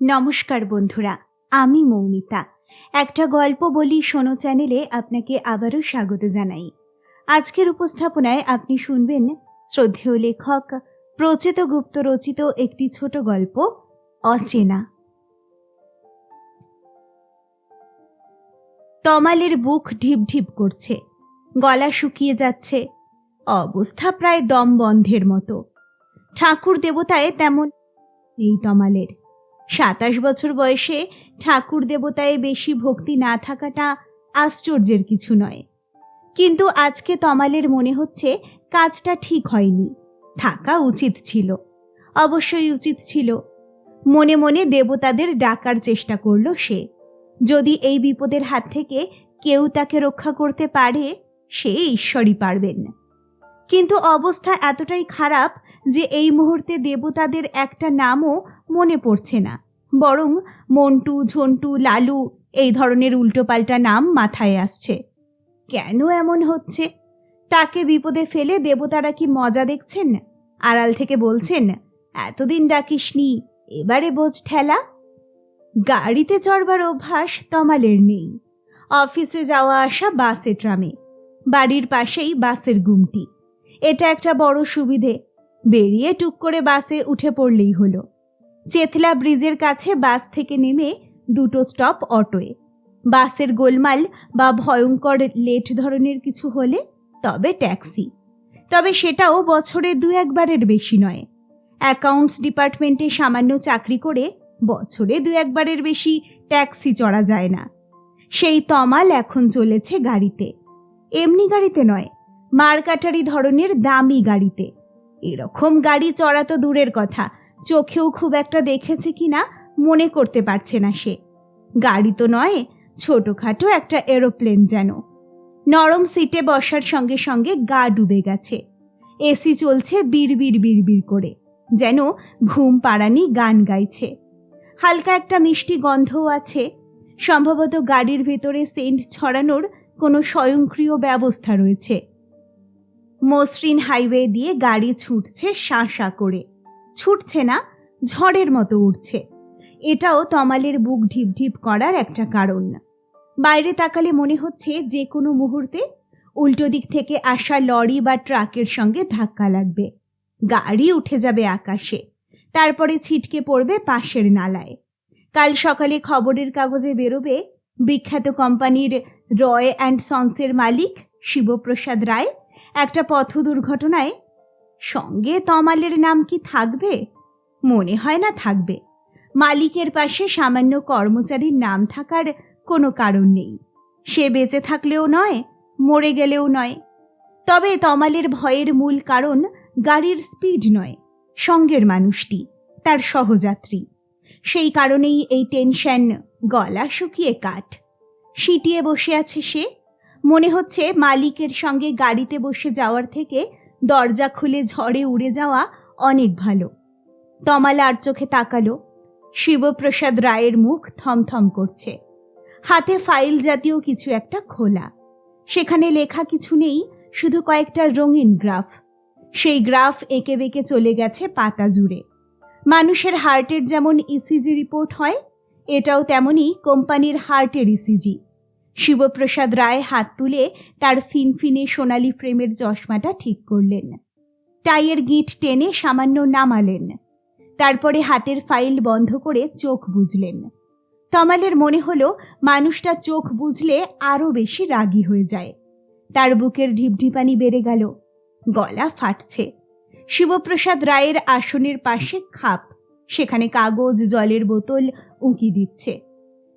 নমস্কার বন্ধুরা, আমি মৌমিতা। একটা গল্প বলি শোনো চ্যানেলে আপনাকে আবারও স্বাগত জানাই। আজকের উপস্থাপনায় আপনি শুনবেন শ্রদ্ধেয় লেখক প্রচেত গুপ্ত রচিত একটি ছোট গল্প, অচেনা। তমালের বুক ঢিপ ঢিপ করছে, গলা শুকিয়ে যাচ্ছে, অবস্থা প্রায় দম বন্ধের মতো। ঠাকুর দেবতায় তেমন নেই তমালের। সাতাশ বছর বয়সে ঠাকুর দেবতায় বেশি ভক্তি না থাকাটা আশ্চর্যের কিছু নয়। কিন্তু আজকে তমালের মনে হচ্ছে কাজটা ঠিক হয়নি। থাকা উচিত ছিল। অবশ্যই উচিত ছিল। মনে মনে দেবতাদের ডাকার চেষ্টা করল সে। যদি এই বিপদের হাত থেকে কেউ তাকে রক্ষা করতে পারে, সে ঈশ্বরই পারবেন। কিন্তু অবস্থা এতটাই খারাপ যে এই মুহূর্তে দেবতাদের একটা নামও মনে পড়ছে না। বরং মন্টু, ঝন্টু, লালু এই ধরনের উল্টোপাল্টা নাম মাথায় আসছে। কেন এমন হচ্ছে? তাকে বিপদে ফেলে দেবতারা কি মজা দেখছেন? আড়াল থেকে বলছেন, এতদিন ডাকিসনি, এবারে বোঝ ঠেলা। গাড়িতে চড়বার অভ্যাস তমালের নেই। অফিসে যাওয়া আসা বাসে ট্রামে। বাড়ির পাশেই বাসের গুমটি। এটা একটা বড় সুবিধে। বেরিয়ে টুক করে বাসে উঠে পড়লেই হলো। চেতলা ব্রিজের কাছে বাস থেকে নেমে দুটো স্টপ অটোয়ে। বাসের গোলমাল বা ভয়ঙ্কর লেট ধরনের কিছু হলে তবে ট্যাক্সি। তবে সেটাও বছরে দু একবারের বেশি নয়। অ্যাকাউন্টস ডিপার্টমেন্টে সামান্য চাকরি করে বছরে দু একবারের বেশি ট্যাক্সি চড়া যায় না। সেই তমাল এখন চলেছে গাড়িতে। এমনি গাড়িতে নয় মারকাটারি ধরনের দামি গাড়িতে। এরকম গাড়ি চড়া তো দূরের কথা। চোখেও খুব একটা দেখেছে কিনা মনে করতে পারছে না সে। গাড়ি তো নয়, ছোটখাটো একটা এরোপ্লেন যেন। নরম সিটে বসার সঙ্গে সঙ্গে গা ডুবে গেছে। এসি চলছে বিড় বিড় বিড় বিড় করে, যেন ঘুম পাড়ানি গান গাইছে। হালকা একটা মিষ্টি গন্ধও আছে। সম্ভবত গাড়ির ভেতরে সেন্ট ছড়ানোর কোনো স্বয়ংক্রিয় ব্যবস্থা রয়েছে। মসৃণ হাইওয়ে দিয়ে গাড়ি ছুটছে শাঁ শাঁ করে। ছুটছে না, ঝড়ের মতো উঠছে এটাও তমালের বুক ঢিপ ঢিপ করার একটা কারণ। বাইরে তাকালে মনে হচ্ছে যে কোনো মুহূর্তে উল্টো দিক থেকে আসা লরি বা ট্রাকের সঙ্গে ধাক্কা লাগবে। গাড়ি উঠে যাবে আকাশে, তারপরে ছিটকে পড়বে পাশের নালায়। কাল সকালে খবরের কাগজে বেরোবে বিখ্যাত কোম্পানির রয় অ্যান্ড সন্সের মালিক শিবপ্রসাদ রায়। একটা পথ দুর্ঘটনায়। সঙ্গে তমালের নাম কি থাকবে? মনে হয় না থাকবে। মালিকের পাশে সামান্য কর্মচারীর নাম থাকার কোনো কারণ নেই। সে বেঁচে থাকলেও নয়, মরে গেলেও নয়। তবে তমালের ভয়ের মূল কারণ গাড়ির স্পিড নয়, সঙ্গের মানুষটি, তার সহযাত্রী। সেই কারণেই এই টেনশন গলা শুকিয়ে কাঠ। সিটিয়ে বসে আছে সে। মনে হচ্ছে মালিকের সঙ্গে গাড়িতে বসে যাওয়ার থেকে দরজা খুলে ঝড়ে উড়ে যাওয়া অনেক ভালো। তমাল আর চোখে তাকালো। শিবপ্রসাদ রায়ের মুখ থমথম করছে। হাতে ফাইল জাতীয় কিছু একটা খোলা। সেখানে লেখা কিছু নেই, শুধু কয়েকটা রঙিন গ্রাফ। সেই গ্রাফ এঁকে বেঁকে চলে গেছে পাতা জুড়ে। মানুষের হার্টের যেমন ইসিজি রিপোর্ট হয়, এটাও তেমনই কোম্পানির হার্টের ইসিজি শিবপ্রসাদ রায় হাত তুলে তার ফিনফিনে সোনালি ফ্রেমের চশমাটা ঠিক করলেন। টাইয়ের গিট টেনে সামান্য নামালেন। তারপরে হাতের ফাইল বন্ধ করে চোখ বুঝলেন তমালের মনে হলো, মানুষটা চোখ বুঝলে আরও বেশি রাগী হয়ে যায়। তার বুকের ঢিপঢিপানি বেড়ে গেল। গলা ফাটছে। শিবপ্রসাদ রায়ের আসনের পাশে খাপ। সেখানে কাগজ, জলের বোতল উঁকি দিচ্ছে।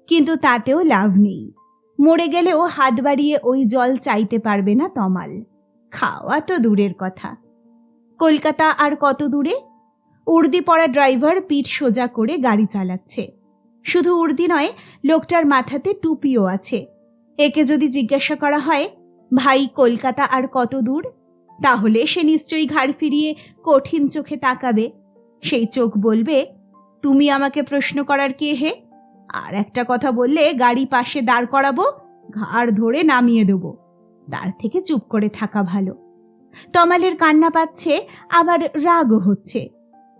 কিন্তু তাতেও লাভ নেই। মরে গেলেও হাত বাড়িয়ে ওই জল চাইতে পারবে না তমাল। খাওয়া তো দূরের কথা। কলকাতা আর কত দূরে? উর্দি পড়া ড্রাইভার পিঠ সোজা করে গাড়ি চালাচ্ছে। শুধু উর্দি নয়, লোকটার মাথাতে টুপিও আছে। একে যদি জিজ্ঞাসা করা হয়, ভাই, কলকাতা আর কত দূর? তাহলে সে নিশ্চয়ই ঘাড় ফিরিয়ে কঠিন চোখে তাকাবে। সেই চোখ বলবে, তুমি আমাকে প্রশ্ন করার কে হে? আর একটা কথা বললে গাড়ি পাশে দাঁড় করাবো, ঘাড় ধরে নামিয়ে দেবো। তার থেকে চুপ করে থাকা ভালো। তমালের কান্না পাচ্ছে, আবার রাগও হচ্ছে।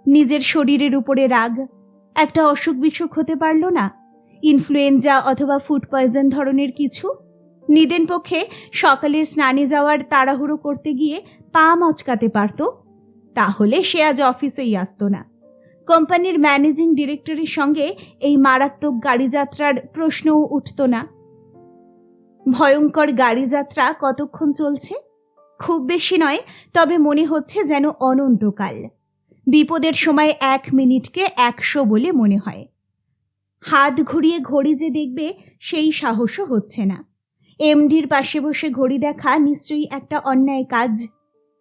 নিজের শরীরের উপরে রাগ। একটা অসুখ বিসুখ হতে পারল না। ইনফ্লুয়েঞ্জা অথবা ফুড পয়জন ধরনের কিছু। নিদেন পক্ষে সকালের স্নানে যাওয়ার তাড়াহুড়ো করতে গিয়ে পা মচকাতে পারত। তাহলে সে আজ অফিসেই আসতো না। কোম্পানির ম্যানেজিং ডিরেক্টরের সঙ্গে এই মারাত্মক গাড়ি যাত্রার প্রশ্নও উঠত না। ভয়ঙ্কর গাড়ি যাত্রা কতক্ষণ চলছে? খুব বেশি নয়, তবে মনে হচ্ছে যেন অনন্তকাল। বিপদের সময় এক মিনিটকে একশো বলে মনে হয়। হাত ঘুরিয়ে ঘড়ি যে দেখবে, সেই সাহসও হচ্ছে না। এমডির পাশে বসে ঘড়ি দেখা নিশ্চয়ই একটা অন্যায় কাজ।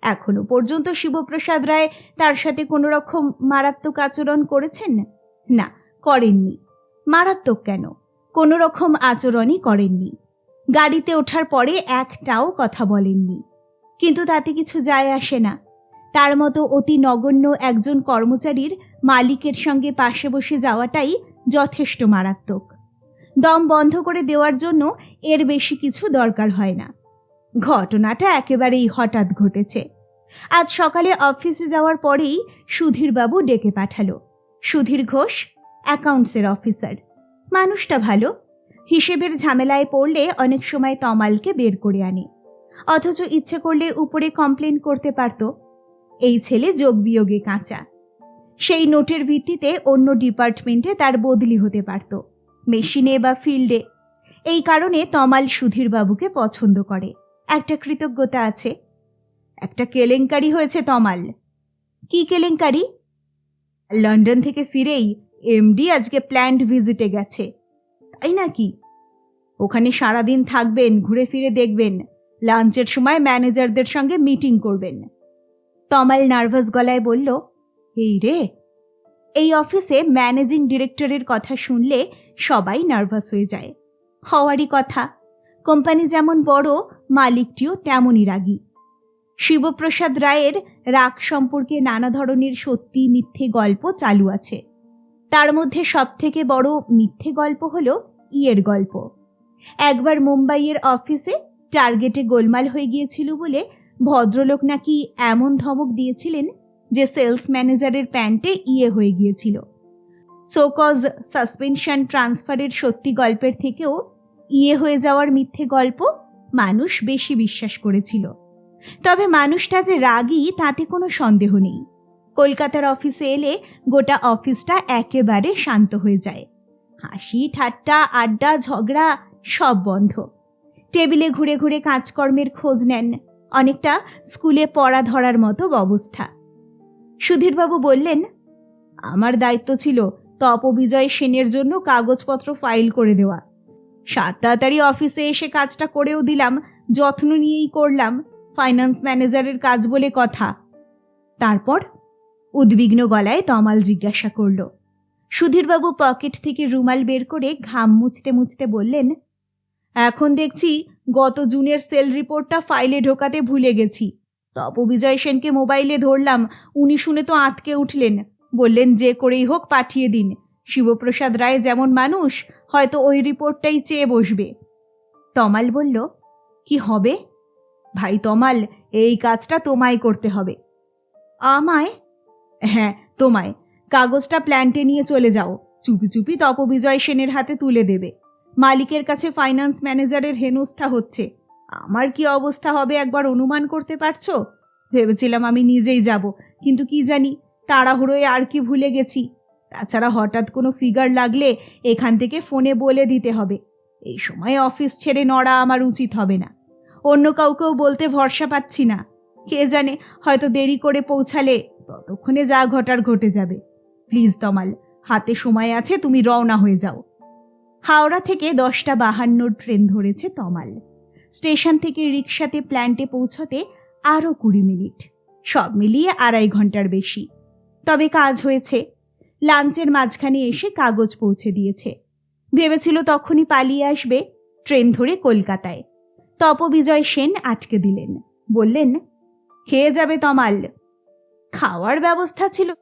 এখনও পর্যন্ত শিবপ্রসাদ রায় তার সাথে কোনো রকম মারাত্মক আচরণ করেছেন? না, করেননি। মারাত্মক কেন? কোনো রকম আচরণই করেননি। গাড়িতে ওঠার পরে একটাও কথা বলেননি। কিন্তু তাতে কিছু যায় আসে না। তার মতো অতি নগণ্য একজন কর্মচারীর মালিকের সঙ্গে পাশে বসে যাওয়াটাই যথেষ্ট মারাত্মক। দম বন্ধ করে দেওয়ার জন্য এর বেশি কিছু দরকার হয় না। ঘটনাটা একেবারেই হঠাৎ ঘটেছে। আজ সকালে অফিসে যাওয়ার পরেই সুধীরবাবু ডেকে পাঠালো। সুধীর ঘোষ, অ্যাকাউন্টসের অফিসার। মানুষটা ভালো। হিসেবের ঝামেলায় পড়লে অনেক সময় তমালকে বের করে আনে। অথচ ইচ্ছে করলে উপরে কমপ্লেন করতে পারত। এই ছেলে যোগ বিয়োগে কাঁচা। সেই নোটের ভিত্তিতে অন্য ডিপার্টমেন্টে তার বদলি হতে পারত, মেশিনে বা ফিল্ডে। এই কারণে তমাল সুধীরবাবুকে পছন্দ করে। একটা কৃতজ্ঞতা আছে। একটা কেলেঙ্কারি হয়েছে তমাল। কি কেলেঙ্কারি? লন্ডন থেকে ফিরেই এমডি আজকে প্ল্যান্ড ভিজিটে গেছে। তাই নাকি? ওখানে সারাদিন থাকবেন, ঘুরে ফিরে দেখবেন, লাঞ্চের সময় ম্যানেজারদের সঙ্গে মিটিং করবেন। তমাল নার্ভাস গলায় বলল, এই রে! এই অফিসে ম্যানেজিং ডিরেক্টরের কথা শুনলে সবাই নার্ভাস হয়ে যায়। হওয়ারই কথা। কোম্পানি যেমন বড়, মালিকটিও তেমনই রাগী। শিবপ্রসাদ রায়ের রাগ সম্পর্কে নানা ধরনের সত্যি মিথ্যে গল্প চালু আছে। তার মধ্যে সবথেকে বড় মিথ্যে গল্প হলো ইয়ের গল্প। একবার মুম্বাইয়ের অফিসে টার্গেটে গোলমাল হয়ে গিয়েছিল বলে ভদ্রলোক নাকি এমন ধমক দিয়েছিলেন যে সেলস ম্যানেজারের প্যান্টে ইয়ে হয়ে গিয়েছিল। সোকজ সাসপেনশন ট্রান্সফারের সত্যি গল্পের থেকেও ইয়ে হয়ে যাওয়ার মিথ্যে গল্প মানুষ বেশি বিশ্বাস করেছিল। তবে মানুষটা যে রাগী, তাতে কোনো সন্দেহ নেই। কলকাতার অফিসে এলে গোটা অফিসটা একেবারে শান্ত হয়ে যায়। হাসি, ঠাট্টা, আড্ডা, ঝগড়া সব বন্ধ। টেবিলে ঘুরে ঘুরে কাজকর্মের খোঁজ নেন। অনেকটা স্কুলে পড়া ধরার মতো অবস্থা। সুধীরবাবু বললেন, আমার দায়িত্ব ছিল তপবিজয় সেনের জন্য কাগজপত্র ফাইল করে দেওয়া। সাত তাড়াতাড়ি অফিসে এসে কাজটা করেও দিলাম, যত্ন নিয়েই করলাম ফাইন্যান্স ম্যানেজারের কাজ বলে কথা। তারপর উদ্বিগ্ন গলায় তমাল জিজ্ঞাসা করল, সুধীরবাবু পকেট থেকে রুমাল বের করে ঘাম মুছতে মুছতে বললেন, এখন দেখছি গত জুনের সেল রিপোর্টটা ফাইলে ঢোকাতে ভুলে গেছি। তপবিজয় সেনকে মোবাইলে ধরলাম, উনি শুনে তো আঁতকে উঠলেন, বললেন যে করেই হোক পাঠিয়ে দিন। শিবপ্রসাদ রায় যেমন মানুষ, হয়তো ওই রিপোর্টটাই চেয়ে বসবে। তমাল বলল, কি হবে? ভাই তমাল, এই কাজটা তোমায় করতে হবে। আমায়? হ্যাঁ তোমায়। কাগজটা প্ল্যান্টে নিয়ে চলে যাও। চুপি চুপি তপবিজয় সেনের হাতে তুলে দেবে। মালিকের কাছে ফাইন্যান্স ম্যানেজারের হেনস্থা হচ্ছে। আমার কি অবস্থা হবে একবার অনুমান করতে পারছ? ভেবেছিলাম আমি নিজেই যাব, কিন্তু কি জানি, তাড়াহুড়োয় আর কি ভুলে গেছি। তাছাড়া হঠাৎ কোনো ফিগার লাগলে এখান থেকে ফোনে বলে দিতে হবে। এই সময় অফিস ছেড়ে নড়া আমার উচিত হবে না। অন্য কাউকেও বলতে ভরসা পাচ্ছি না। কে জানে, হয়তো দেরি করে পৌঁছালে ততক্ষণে যা ঘটার ঘটে যাবে। প্লিজ তমাল হাতে সময় আছে, তুমি রওনা হয়ে যাও। হাওড়া থেকে দশটা বাহান্নর ট্রেন ধরেছে তমাল। স্টেশন থেকে রিক্সাতে প্ল্যান্টে পৌঁছতে আরও কুড়ি মিনিট। সব মিলিয়ে আড়াই ঘণ্টার বেশি। তবে কাজ হয়েছে। লাঞ্চের মাঝখানে এসে কাগজ পৌঁছে দিয়েছে। ভেবেছিল তখনই পালিয়ে আসবে ট্রেন ধরে কলকাতায়। তপবিজয় সেন আটকে দিলেন। বললেন খেয়ে যাবে তমাল? খাওয়ার ব্যবস্থা ছিল।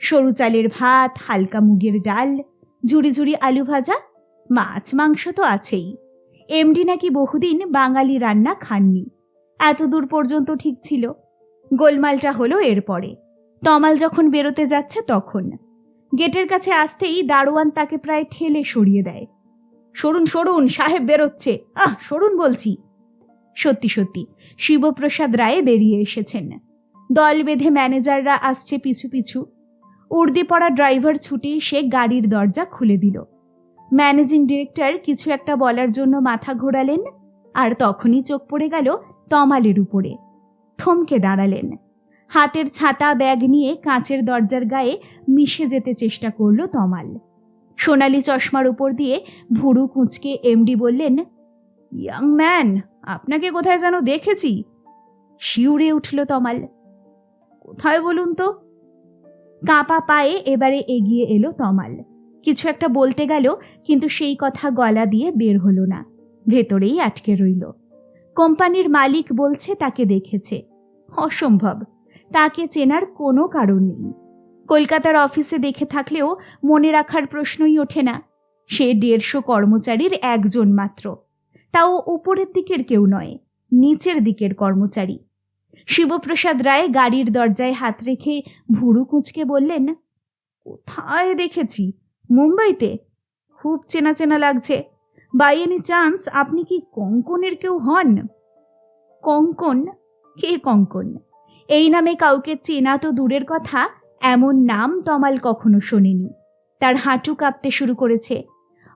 সরু চালের ভাত, হালকা মুগের ডাল, ঝুড়ি ঝুড়ি আলু ভাজা, মাছ মাংস তো আছেই। এমডি নাকি বহুদিন বাঙালি রান্না খাননি। এত দূর পর্যন্ত ঠিক ছিল। গোলমালটা হলো এরপরে। তমাল যখন বেরোতে যাচ্ছে তখন। গেটের কাছে আসতেই দারোয়ান তাকে প্রায় ঠেলে সরিয়ে দেয়। সরুন সরুন, সাহেব বেরোচ্ছে। আহ, সরুন বলছি। সত্যি সত্যি, শিবপ্রসাদ রায়ে বেরিয়ে এসেছেন। দল বেঁধে ম্যানেজাররা আসছে পিছু পিছু। উর্দি পড়া ড্রাইভার ছুটে সে গাড়ির দরজা খুলে দিল। ম্যানেজিং ডিরেক্টর কিছু একটা বলার জন্য মাথা ঘোরালেন আর তখনই চোখ পড়ে গেল তমালের উপরে। থমকে দাঁড়ালেন। হাতের ছাতা ব্যাগ নিয়ে কাঁচের দরজার গায়ে মিশে যেতে চেষ্টা করল তমাল। সোনালি চশমার উপর দিয়ে ভুরু কুঁচকে এমডি বললেন ইয়াং ম্যান আপনাকে কোথায় যেন দেখেছি? শিউরে উঠল তমাল। কোথায় বলুন তো? কাঁপা পায়ে এবারে এগিয়ে এলো তমাল। কিছু একটা বলতে গেল, কিন্তু সেই কথা গলা দিয়ে বের হলো না। ভেতরেই আটকে রইল। কোম্পানির মালিক বলছে, তাকে দেখেছে। অসম্ভব! তাকে চেনার কোনো কারণ নেই। কলকাতার অফিসে দেখে থাকলেও মনে রাখার প্রশ্নই ওঠে না। সে দেড়শো কর্মচারীর একজন মাত্র। তাও উপরের দিকের কেউ নয়, নিচের দিকের কর্মচারী। শিবপ্রসাদ রায় গাড়ির দরজায় হাত রেখে ভুরু কুঁচকে বললেন, কোথায় দেখেছি? মুম্বাইতে? খুব চেনা চেনা লাগছে। বাই এনি চান্স আপনি কি কঙ্কনের কেউ হন? কঙ্কন? কে কঙ্কন? এই নামে কাউকে চেনা তো দূরের কথা, এমন নাম তমাল কখনো শোনেনি। তার হাঁটু কাঁপতে শুরু করেছে।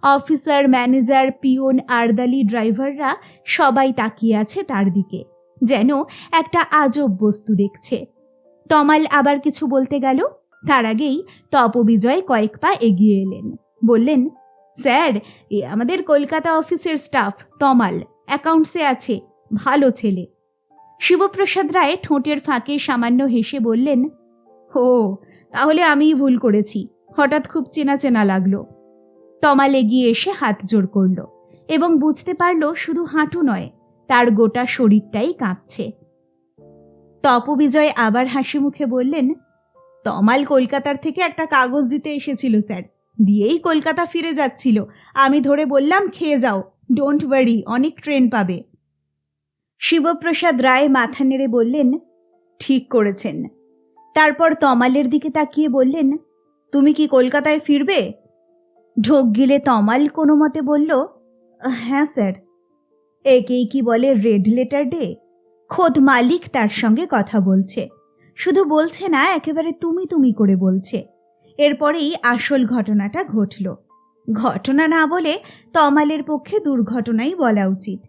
অফিসার, ম্যানেজার, পিওন, আরদালি ড্রাইভাররা সবাই তাকিয়ে আছে তার দিকে, যেন একটা আজব বস্তু দেখছে। তমাল আবার কিছু বলতে গেল। তার আগেই তপবিজয় কয়েক পা এগিয়ে এলেন। বললেন, স্যার, এ আমাদের কলকাতা অফিসের স্টাফ, তমাল। অ্যাকাউন্টসে আছে। ভালো ছেলে। শিবপ্রসাদ রায় ঠোঁটের ফাঁকে সামান্য হেসে বললেন ও তাহলে আমিই ভুল করেছি। হঠাৎ খুব চেনা চেনা লাগল। তমাল এগিয়ে এসে হাত জোর করল এবং বুঝতে পারল শুধু হাঁটু নয়, তার গোটা শরীরটাই কাঁপছে। তপবিজয় আবার হাসি মুখে বললেন, তমাল কলকাতার থেকে একটা কাগজ দিতে এসেছিল, স্যার। দিয়েই কলকাতা ফিরে যাচ্ছিল। আমি ধরে বললাম, খেয়ে যাও। ডোন্ট ওয়ারি, অনেক ট্রেন পাবে। শিবপ্রসাদ রায় মাথা নেড়ে বললেন, ঠিক করেছেন। তারপর তমালের দিকে তাকিয়ে বললেন, তুমি কি কলকাতায় ফিরবে? ঢোক গিলে তমাল কোনো মতে বলল হ্যাঁ স্যার। একেই কি বলে রেড লেটার ডে? খোদ মালিক তার সঙ্গে কথা বলছে। শুধু বলছে না, একেবারে তুমি তুমি করে বলছে। এরপরেই আসল ঘটনাটা ঘটল। ঘটনা না বলে তমালের পক্ষে দুর্ঘটনাই বলা উচিত।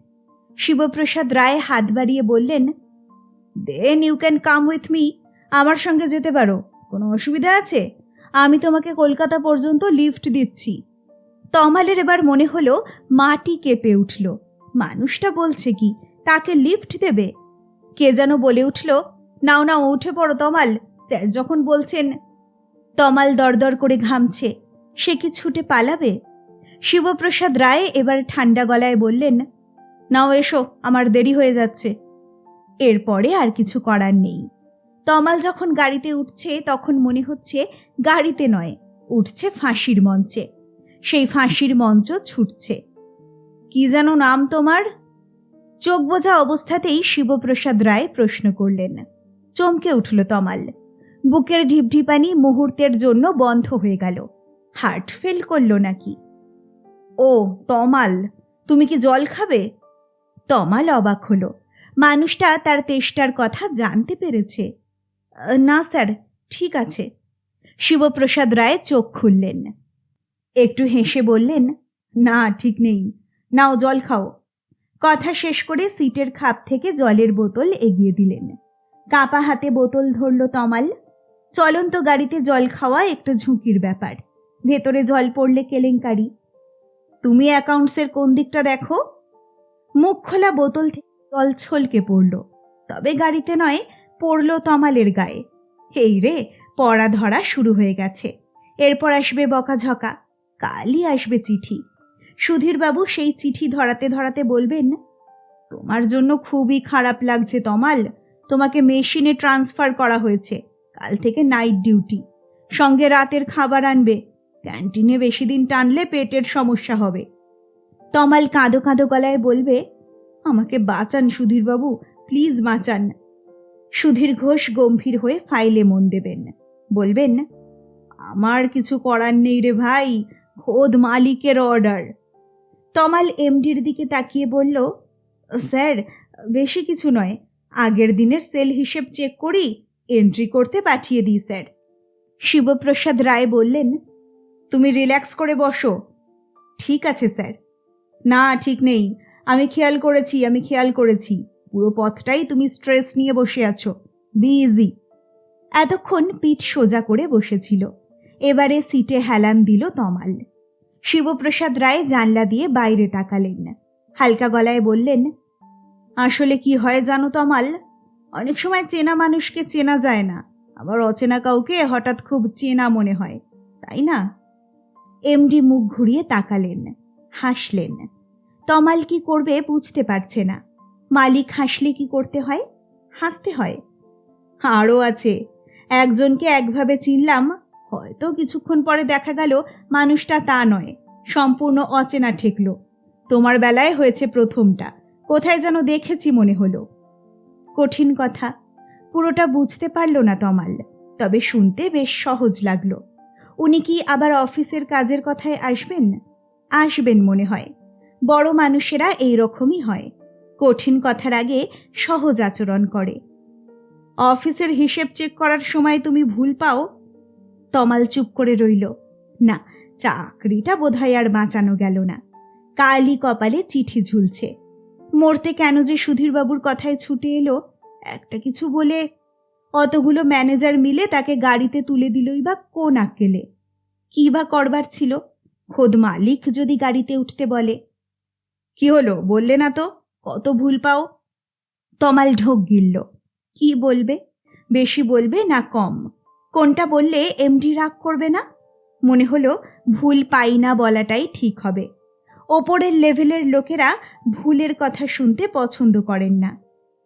শিবপ্রসাদ রায় হাত বাড়িয়ে বললেন then you can come with me আমার সঙ্গে যেতে পারো। কোনো অসুবিধা আছে? আমি তোমাকে কলকাতা পর্যন্ত লিফট দিচ্ছি। তমালের এবার মনে হলো মাটি কেঁপে উঠল। মানুষটা বলছে কি, তাকে লিফট দেবে? কে যেন বলে উঠল, নাও নাও, উঠে পড়ো তমাল। স্যার যখন বলছেন, তমাল দরদর করে ঘামছে। সে কি ছুটে পালাবে? শিবপ্রসাদ রায় এবার ঠান্ডা গলায় বললেন নাও এসো, আমার দেরি হয়ে যাচ্ছে। এরপরে আর কিছু করার নেই। তমাল যখন গাড়িতে উঠছে, তখন মনে হচ্ছে গাড়িতে নয়, উঠছে ফাঁসির মঞ্চে। সেই ফাঁসির মঞ্চ ছুটছে। কি যেন নাম তোমার? চোখ বোঝা অবস্থাতেই শিবপ্রসাদ রায় প্রশ্ন করলেন। চমকে উঠল তমাল। বুকের ঢিপঢিপানি মুহূর্তের জন্য বন্ধ হয়ে গেল। হার্ট ফেল করল নাকি? ও, তমাল, তুমি কি জল খাবে? তমাল অবাক হলো। মানুষটা তার তেষ্টার কথা জানতে পেরেছে। না স্যার, ঠিক আছে। শিবপ্রসাদ রায় চোখ খুললেন। একটু হেসে বললেন, না, ঠিক নেই। নাও জল খাও। কথা শেষ করে সিটের খাপ থেকে জলের বোতল এগিয়ে দিলেন। কাপা হাতে বোতল ধরল তমাল। চলন্ত গাড়িতে জল খাওয়া একটু ঝুঁকির ব্যাপার। ভেতরে জল পড়লে কেলেঙ্কারি। তুমি অ্যাকাউন্টসের কোন দিকটা দেখো? মুখ খোলা বোতল থেকে জল ছলকে পড়ল। তবে গাড়িতে নয়, পড়ল তমালের গায়ে। এই রে, পড়া ধরা শুরু হয়ে গেছে। এরপর আসবে বকাঝকা। কালই আসবে চিঠি। সুধীরবাবু সেই চিঠি ধরাতে ধরাতে বলবেন, তোমার জন্য খুবই খারাপ লাগছে তমাল। তোমাকে মেশিনে ট্রান্সফার করা হয়েছে। কাল থেকে নাইট ডিউটি। সঙ্গে রাতের খাবার আনবে। ক্যান্টিনে বেশি দিন টানলে পেটের সমস্যা হবে। তমাল কাঁদো কাঁদো গলায় বলবে, আমাকে বাঁচান সুধীরবাবু, প্লিজ বাঁচান। সুধীর ঘোষ গম্ভীর হয়ে ফাইলে মন দেবেন। বলবেন, আমার কিছু করার নেই রে ভাই, খোদ মালিকের অর্ডার। তমাল এমডির দিকে তাকিয়ে বলল, স্যার, বেশি কিছু নয়, আগের দিনের সেল হিসেব চেক করি, এন্ট্রি করতে পাঠিয়ে দিই, স্যার। শিবপ্রসাদ রায় বললেন, তুমি রিল্যাক্স করে বসো। ঠিক আছে, স্যার। না, ঠিক নেই। আমি খেয়াল করেছি, আমি খেয়াল করেছি। পুরো পথটাই তুমি স্ট্রেস নিয়ে বসে আছো। বি ইজি এতক্ষণ পিঠ সোজা করে বসেছিল। এবারে সিটে হেলান দিল তমাল। শিবপ্রসাদ রায় জানলা দিয়ে বাইরে তাকালেন। হালকা গলায় বললেন, আসলে কি হয় জানো তমাল? অনেক সময় চেনা মানুষকে চেনা যায় না। আবার অচেনা কাউকে হঠাৎ খুব চেনা মনে হয়। তাই না? এমডি মুখ ঘুরিয়ে তাকালেন। হাসলেন। তমাল কি করবে বুঝতে পারছে না। মালিক হাসলে কি করতে হয়? হাসতে হয়। আরও আছে। একজনকে একভাবে চিনলাম, হয়তো কিছুক্ষণ পরে দেখা গেল, মানুষটা তা নয়, সম্পূর্ণ অচেনা ঠেকল। তোমার বেলায় হয়েছে প্রথমটা। কোথায় যেন দেখেছি মনে হলো। কঠিন কথা। পুরোটা বুঝতে পারল না তমাল, তবে শুনতে বেশ সহজ লাগল। উনি কি আবার অফিসের কাজের কথায় আসবেন? আসবেন মনে হয়। বড় মানুষেরা এই রকমই হয়। কঠিন কথার আগে সহজ আচরণ করে। অফিসের হিসেব চেক করার সময় তুমি ভুল পাও? তমাল চুপ করে রইল। না, চাকরিটা বোধহয় আর বাঁচানো গেল না। কালি কপালে চিঠি ঝুলছে। মরতে কেন যে সুধীরবাবুর কথায় ছুটে এলো, একটা কিছু বলে অতগুলো ম্যানেজার মিলে তাকে গাড়িতে তুলে দিলই বা কোন আক্কেলে। কি বা করবার ছিল? খোদ মালিক যদি গাড়িতে উঠতে বলে। কি হলো? বললে না তো? কত ভুল পাও? তমাল ঢোক গিলল। কি বলবে? বেশি বলবে না কম? কোনটা বললে এমডি রাগ করবে না? মনে হলো ভুল পাই না বলাটাই ঠিক হবে। ওপরের লেভেলের লোকেরা ভুলের কথা শুনতে পছন্দ করেন না।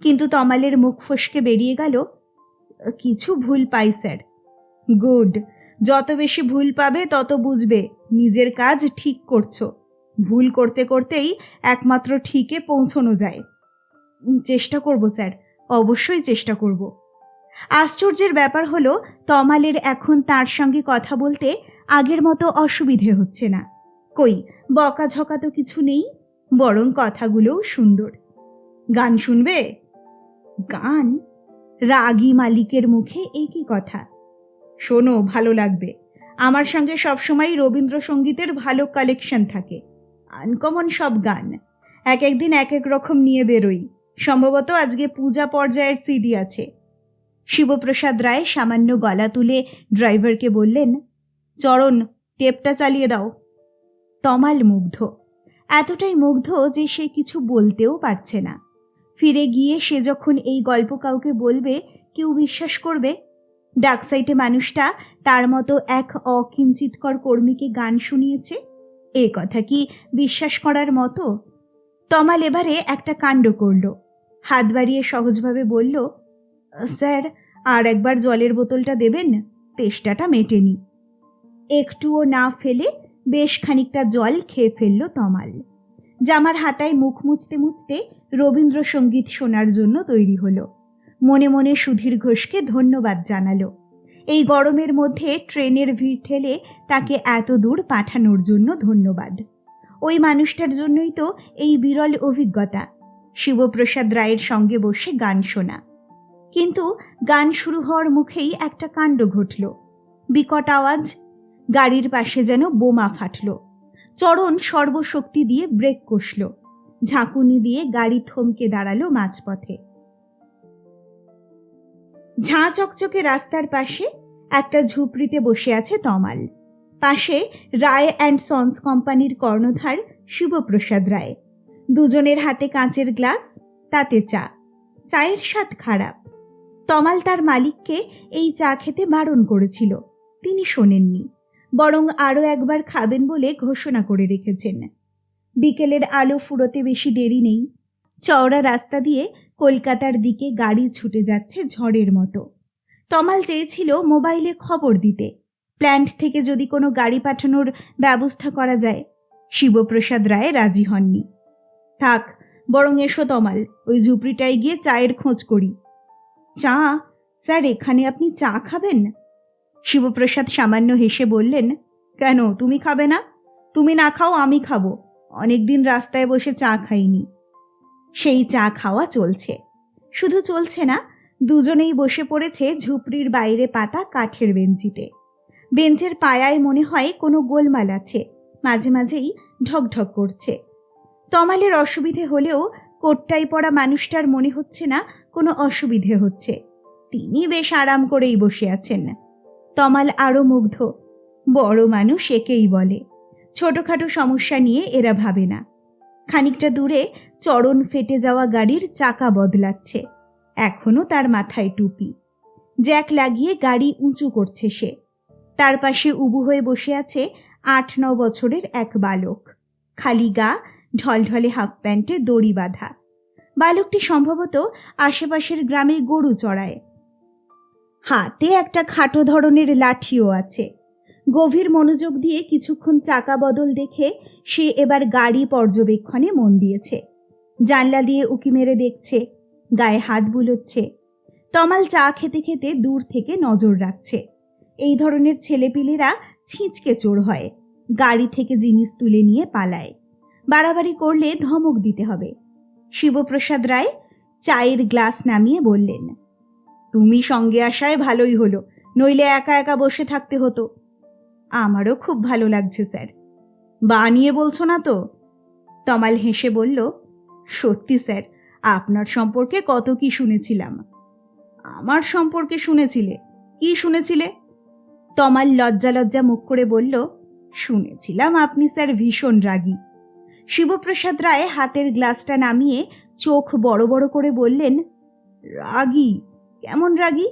কিন্তু তমালের মুখ ফসকে বেরিয়ে গেল, কিছু ভুল পাই, স্যার। গুড। যত বেশি ভুল পাবে, তত বুঝবে। নিজের কাজ ঠিক করছ। ভুল করতে করতেই একমাত্র ঠিকে পৌঁছনো যায়। চেষ্টা করব, স্যার। অবশ্যই চেষ্টা করব। আশ্চর্যের ব্যাপার হলো, তমালের এখন তার সঙ্গে কথা বলতে আগের মতো অসুবিধে হচ্ছে না। কই, বকাঝকা তো কিছু নেই, বরং কথাগুলোও সুন্দর। গান শুনবে? গান? রাগী মালিকের মুখে একই কথা। শোনো, ভালো লাগবে। আমার সঙ্গে সবসময় রবীন্দ্রসঙ্গীতের ভালো কালেকশন থাকে। আনকমন সব গান। এক একদিন এক এক রকম নিয়ে বেরোই। সম্ভবত আজকে পূজা পর্যায়ের সিডি আছে। শিবপ্রসাদ রায় সামান্য গলা তুলে ড্রাইভারকে বললেন, চরণ টেপটা চালিয়ে দাও। তমাল মুগ্ধ। এতটাই মুগ্ধ যে সে কিছু বলতেও পারছে না। ফিরে গিয়ে সে যখন এই গল্প কাউকে বলবে, কেউ বিশ্বাস করবে? ডাকসাইটে মানুষটা তার মতো এক অকিঞ্চিতকর কর্মীকে গান শুনিয়েছে? এ কথা কি বিশ্বাস করার মতো? তমাল এবারে একটা কাণ্ড করল। হাত বাড়িয়ে সহজভাবে বলল, স্যার, আর একবার জলের বোতলটা দেবেন? তেষ্টাটা মেটেনি। একটুও না ফেলে বেশ খানিকটা জল খেয়ে ফেলল তমাল। জামার হাতায় মুখ মুছতে মুছতে রবীন্দ্রসঙ্গীত শোনার জন্য তৈরি হলো। মনে মনে সুধীর ঘোষকে ধন্যবাদ জানালো। এই গরমের মধ্যে ট্রেনের ভিড় ঠেলে তাকে এত দূর পাঠানোর জন্য ধন্যবাদ। ওই মানুষটার জন্যই তো এই বিরল অভিজ্ঞতা। শিবপ্রসাদ রায়ের সঙ্গে বসে গান শোনা। কিন্তু গান শুরু হওয়ার মুখেই একটা কাণ্ড ঘটল। বিকট আওয়াজ, গাড়ির পাশে যেন বোমা ফাটল। চরণ সর্বশক্তি দিয়ে ব্রেক কষল। ঝাঁকুনি দিয়ে গাড়ি থমকে দাঁড়াল মাঝপথে। ঝাঁ চকচকে রাস্তার পাশে একটা ঝুপড়িতে বসে আছে তমাল। পাশে রায় অ্যান্ড সন্স কোম্পানির কর্ণধার শিবপ্রসাদ রায়। দুজনের হাতে কাঁচের গ্লাস, তাতে চা। চায়ের স্বাদ খারাপ। তমাল তার মালিককে এই চা খেতে বারণ করেছিল। তিনি শোনেননি, বরং আরও একবার খাবেন বলে ঘোষণা করে রেখেছেন। বিকেলের আলো ফুরোতে বেশি দেরি নেই। চওড়া রাস্তা দিয়ে কলকাতার দিকে গাড়ি ছুটে যাচ্ছে ঝড়ের মতো। তমাল চেয়েছিল মোবাইলে খবর দিতে। প্ল্যান্ট থেকে যদি কোনো গাড়ি পাঠানোর ব্যবস্থা করা যায়, শিবপ্রসাদ রায় রাজি হননি। থাক, বরং এসো তমাল, ওই ঝুপড়িটায় গিয়ে চায়ের খোঁজ করি। চা? স্যার, এখানে আপনি চা খাবেন? শিবপ্রসাদ সামান্য হেসে বললেন, কেন, তুমি খাবে না? তুমি না খাও, আমি খাব। অনেকদিন রাস্তায় বসে চা খাইনি। সেই চা খাওয়া চলছে। শুধু চলছে না, দুজনেই বসে পড়েছে ঝুপড়ির বাইরে পাতা কাঠের বেঞ্চিতে। বেঞ্চের পায়ায় মনে হয় কোনো গোলমাল আছে, মাঝে মাঝেই ঢকঢক করছে। তমালের অসুবিধে হলেও কোটটাই পড়া মানুষটার মনে হচ্ছে না কোনো অসুবিধে হচ্ছে। তিনি বেশ আরাম করেই বসে আছেন। তমাল আরও মুগ্ধ। বড় মানুষ একেই বলে। ছোটখাটো সমস্যা নিয়ে এরা ভাবে না। খানিকটা দূরে চরণ ফেটে যাওয়া গাড়ির চাকা বদলাচ্ছে। এখনও তার মাথায় টুপি। জ্যাক লাগিয়ে গাড়ি উঁচু করছে সে। তার পাশে উবু হয়ে বসে আছে আট ন বছরের এক বালক। খালি গা, ঢলঢলে হাফ প্যান্টে দড়ি বাঁধা। বালকটি সম্ভবত আশেপাশের গ্রামে গরু চড়ায়। হাতে একটা খাটো ধরনের লাঠিও আছে। গভীর মনোযোগ দিয়ে কিছুক্ষণ চাকা বদল দেখে সে এবার গাড়ি পর্যবেক্ষণে মন দিয়েছে। জানলা দিয়ে উকি মেরে দেখছে, গায়ে হাত বুলোচ্ছে। তমাল চা খেতে খেতে দূর থেকে নজর রাখছে। এই ধরনের ছেলেপিলেরা ছিঁচকে চোর হয়, গাড়ি থেকে জিনিস তুলে নিয়ে পালায়। বাড়াবাড়ি করলে ধমক দিতে হবে। শিবপ্রসাদ রায় চায়ের গ্লাস নামিয়ে বললেন, তুমি সঙ্গে আসায় ভালোই হলো, নইলে একা একা বসে থাকতে হতো। আমারও খুব ভালো লাগছে, স্যার। বানিয়ে বলছো না তো? তমাল হেসে বলল সত্যি স্যার, আপনার সম্পর্কে কত কি শুনেছিলাম। আমার সম্পর্কে শুনেছিলে? কি শুনেছিলে? তমাল লজ্জা লজ্জা মুখ করে বলল, শুনেছিলাম আপনি স্যার ভীষণ রাগী। শিবপ্রসাদ রায় হাতের গ্লাসটা নামিয়ে চোখ বড় বড় করে বললেন, রাগী? কেমন রাগী?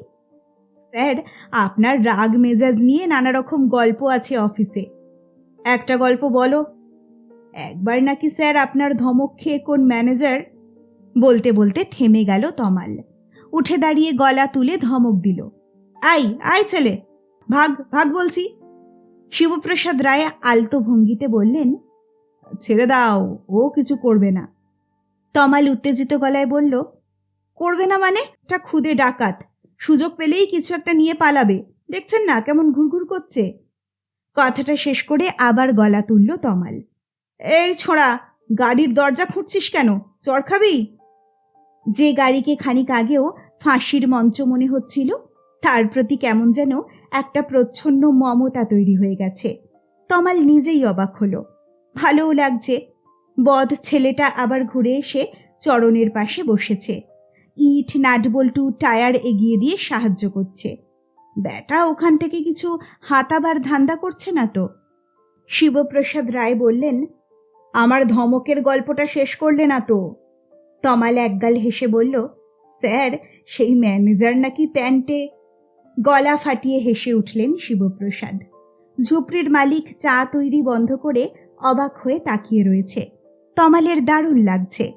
স্যার, আপনার রাগ মেজাজ নিয়ে নানা রকম গল্প আছে অফিসে। একটা গল্প বলো একবার নাকি স্যার আপনার ধমক খেয়ে কোন ম্যানেজার? বলতে বলতে থেমে গেল তমাল। উঠে দাঁড়িয়ে গলা তুলে ধমক দিল। আই আই ছেলে। ভাগ ভাগ বলছি। শিবপ্রসাদ রায় আলতো ভঙ্গিতে বললেন, ছেড়ে দাও, ও কিছু করবে না। তমাল উত্তেজিত গলায় বলল, করবে না মানে? এটা খুদে ডাকাত। সুযোগ পেলেই কিছু একটা নিয়ে পালাবে। দেখছেন না কেমন ঘুরঘুর করছে। কথাটা শেষ করে আবার গলা তুলল তমাল। এই ছোড়া, গাড়ির দরজা খুঁড়ছিস কেন? চর খাবি? যে গাড়িকে খানিক আগেও ফাঁসির মঞ্চ মনে হচ্ছিল, তার প্রতি কেমন যেন একটা প্রচ্ছন্ন মমতা তৈরি হয়ে গেছে। তমাল নিজেই অবাক হলো। ভালোও লাগছে। বধ ছেলেটা আবার ঘুরে এসে চরণের পাশে বসেছে। ইট, নাটবল্টু, টায়ার এগিয়ে দিয়ে সাহায্য করছে। ব্যাটা, ওখান থেকে কিছু হাতাবার ধান্দা করছে না তো? শিবপ্রসাদ রায় বললেন আমার ধমকের গল্পটা শেষ করলে না তো? তমাল একগাল হেসে বলল, স্যার, সেই ম্যানেজার নাকি প্যান্টে? গলা ফাটিয়ে হেসে উঠলেন শিবপ্রসাদ। ঝুপড়ির মালিক চা তৈরি বন্ধ করে অবাক হয়ে তাকিয়ে রয়েছে। তমালের দারুণ লাগছে।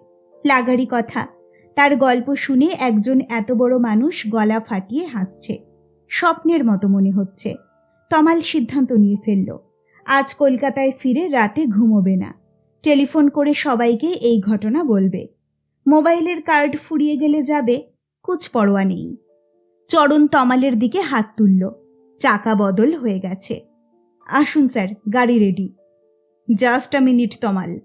লাগারি কথা। তার গল্প শুনে একজন এত বড় মানুষ গলা ফাটিয়ে হাসছে। স্বপ্নের মতো মনে হচ্ছে। তমাল সিদ্ধান্ত নিয়ে ফেলল। আজ কলকাতায় ফিরে রাতে ঘুমোবে না। টেলিফোন করে সবাইকে এই ঘটনা বলবে। মোবাইলের কার্ড ফুরিয়ে গেলে যাবে কুচ পরোয়া নেই। চরণ তমালের দিকে হাত তুলল, চাকা বদল হয়ে গেছে। আসুন স্যার, গাড়ি ready. Just a minute Tamal.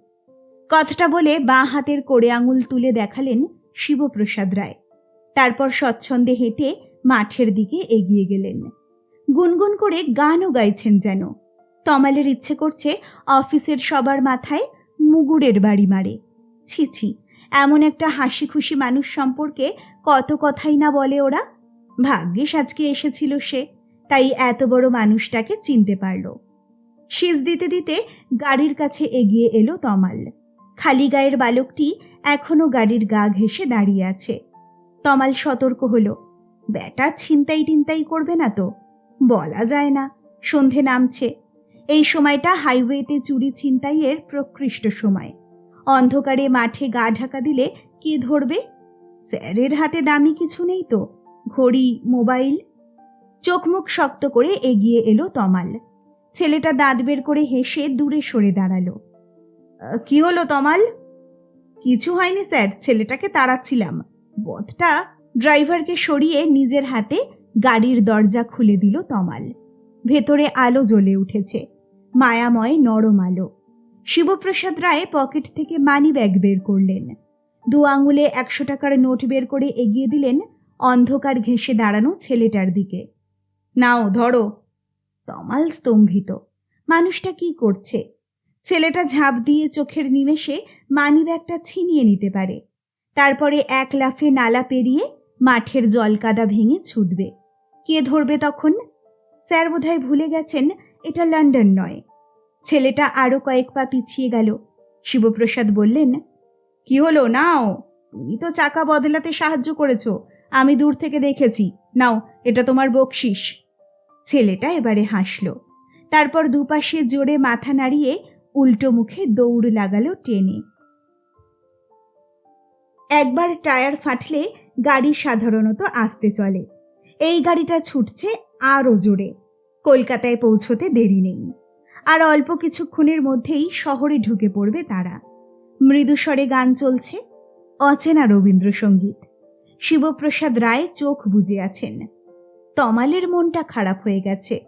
কথাটা বলে বাঁ হাতের কোড়ে আঙুল তুলে দেখালেন শিবপ্রসাদ রায়। তারপর স্বচ্ছন্দে হেঁটে মাঠের দিকে এগিয়ে গেলেন। গুনগুন করে গানও গাইছেন যেন। তমালের ইচ্ছে করছে অফিসের সবার মাথায় মুগুরের বাড়ি মারে। ছি ছি, এমন একটা হাসি খুশি মানুষ সম্পর্কে কত কথাই না বলে ওরা। ভাগ্যিস আজকে এসেছিল সে, তাই এত বড় মানুষটাকে চিনতে পারল। শীষ দিতে দিতে গাড়ির কাছে এগিয়ে এলো তমাল। খালি গায়ের বালকটি এখনও গাড়ির গা ঘেঁষে দাঁড়িয়ে আছে। তমাল সতর্ক হলো, ব্যাটা ছিনতাই টিনতাই করবে না তো? বলা যায় না, সন্ধে নামছে। এই সময়টা হাইওয়েতে চুরি ছিনতাইয়ের প্রকৃষ্ট সময়। অন্ধকারে মাঠে গা ঢাকা দিলে কে ধরবে? স্যারের হাতে দামি কিছু নেই তো। ঘড়ি, মোবাইল। চোখ মুখ শক্ত করে এগিয়ে এলো তমাল। ছেলেটা দাঁত বের করে হেসে দূরে সরে দাঁড়াল। কি হলো তমাল? কিছু হয়নি স্যার, ছেলেটাকে তাড়াচ্ছিলাম। বধটা ড্রাইভারকে সরিয়ে নিজের হাতে গাড়ির দরজা খুলে দিল তমাল। ভেতরে আলো জ্বলে উঠেছে। মায়াময় নরম আলো। শিবপ্রসাদ রায় পকেট থেকে মানি ব্যাগ বের করলেন। দু আঙুলে একশো টাকার নোট বের করে এগিয়ে দিলেন অন্ধকার ঘেঁষে দাঁড়ানো ছেলেটার দিকে। নাও, ধরো। তমাল স্তম্ভিত। মানুষটা কি করছে? ছেলেটা ঝাঁপ দিয়ে চোখের নিমেষে মানিব্যাগটা ছিনিয়ে নিতে পারে। তারপরে এক লাফে নালা পেরিয়ে মাঠের জলকাদা ভেঙে ছুটবে। কে ধরবে তখন? স্যার বোধহয় ভুলে গেছেন, এটা লন্ডন নয়। ছেলেটা আরও কয়েক পা পিছিয়ে গেল। শিবপ্রসাদ বললেন, কি হলো? নাও, তুমি তো চাকা বদলাতে সাহায্য করেছ। আমি দূর থেকে দেখেছি। নাও, এটা তোমার বকশিস। ছেলেটা এবারে হাসল। তারপর দুপাশে জোরে মাথা নাড়িয়ে উল্টো মুখে দৌড় লাগালো টেনে। একবার টায়ার ফাটলে গাড়ি সাধারণত আসতে চলে। এই গাড়িটা ছুটছে আরও জোরে। কলকাতায় পৌঁছতে দেরি নেই। আর অল্প কিছুক্ষণের মধ্যেই শহরে ঢুকে পড়বে তারা। মৃদুস্বরে গান চলছে, অচেনা রবীন্দ্রসঙ্গীত। শিবপ্রসাদ রায় চোখ বুজে আছেন। তমালের মনটা খারাপ হয়ে গেছে।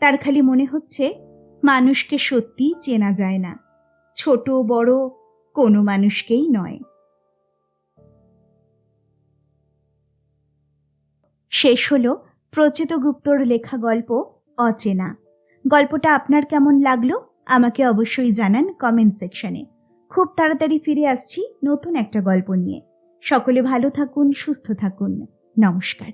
তার খালি মনে হচ্ছে, মানুষকে সত্যি চেনা যায় না। ছোট, বড়, কোনো মানুষকেই নয়। শেষ হল প্রচিত গুপ্তর লেখা গল্প, অচেনা। গল্পটা আপনার কেমন লাগল? আমাকে অবশ্যই জানান কমেন্ট সেকশনে খুব তাড়াতাড়ি ফিরে আসছি নতুন একটা গল্প নিয়ে। সকলে ভালো থাকুন, সুস্থ থাকুন। নমস্কার।